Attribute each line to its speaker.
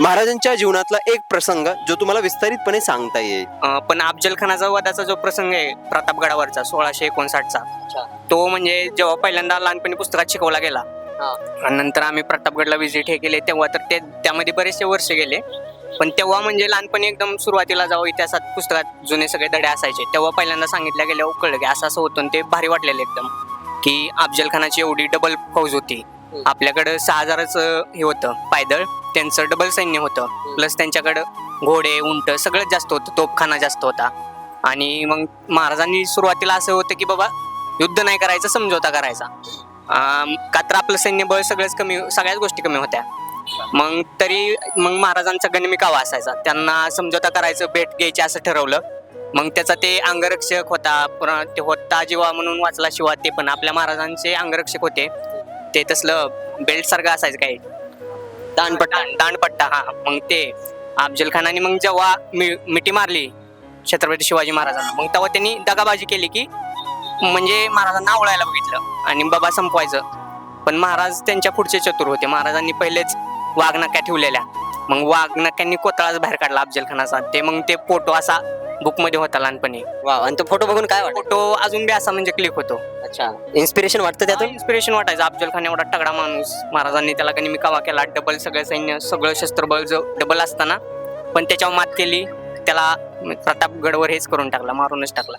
Speaker 1: महाराजांच्या जीवनातला एक प्रसंग जो तुम्हाला विस्तारितपणे सांगता येईल.
Speaker 2: अं, पण अफजल खानाचा वधाचा जो प्रसंग आहे प्रतापगडावरचा सोळाशे एकोणसाठचा तो म्हणजे जेव्हा पहिल्यांदा लहानपणी पुस्तकात शिकवला गेला आणि नंतर आम्ही प्रतापगडला व्हिजिट हे केले तेव्हा तर ते त्यामध्ये बरेचसे वर्ष गेले. पण तेव्हा म्हणजे लहानपणी एकदम सुरुवातीला जाऊ इतिहासात पुस्तकात जुने सगळे धडे असायचे. तेव्हा पहिल्यांदा सांगितलं गेलं कळलं की असं असं होतं आणि ते भारी वाटलेलं एकदम की अफजल खानाची एवढी डबल फौज होती. आपल्याकडं सहा हजारच हे होतं पायदळ. त्यांचं डबल सैन्य होतं. प्लस त्यांच्याकडं घोडे उंट सगळंच जास्त होतं. तोपखाना जास्त होता. आणि मग महाराजांनी सुरुवातीला असं होतं की बाबा युद्ध नाही करायचं समझोता करायचा. का तर आपलं सैन्यबळ सगळंच कमी सगळ्याच गोष्टी कमी होत्या. मग तरी मग महाराजांचा गणमिकावा कावा असायचा. त्यांना समझोता करायचं भेट घ्यायची असं ठरवलं. मग त्याचा ते अंगरक्षक होता. ते होता जीवा म्हणून वाचला शिवा ते पण. आपल्या महाराजांचे अंगरक्षक होते. ते तसलं बेल्टसारखं असायचं काही. दांडपट्टा दांडपट्टा हा. मग ते अफजल खानाने मग जेव्हा मि- मिठी मारली छत्रपती शिवाजी महाराजांना मग तेव्हा त्यांनी दगाबाजी केली की म्हणजे महाराजांना आवळायला बघितलं आणि बाबा संपवायचं. पण महाराज त्यांच्या पुढचे चतुर होते. महाराजांनी पहिलेच वाघनक्या ठेवलेल्या. मग वाघनक्यांनी कोतळाच बाहेर काढला अफजल खानाचा. ते मग ते फोटो असा बुकमध्ये होता लहानपणी.
Speaker 3: वा आणि तो फोटो बघून काय वाटत
Speaker 2: फोटो अजून बी असा म्हणजे क्लिक होतो.
Speaker 3: अच्छा. इन्स्पिरेशन वाटतं त्यातून?
Speaker 2: इन्स्पिरेशन वाटायचं. अफजल खान एवढा तगडा माणूस. महाराजांनी त्याला गनिमी कावा केला? डबल सगळं सैन्य सगळं शस्त्रबळ जो डबल असताना. पण त्याच्यावर मात केली. त्याला प्रतापगडवर हेच करून टाकला मारूनच टाकला.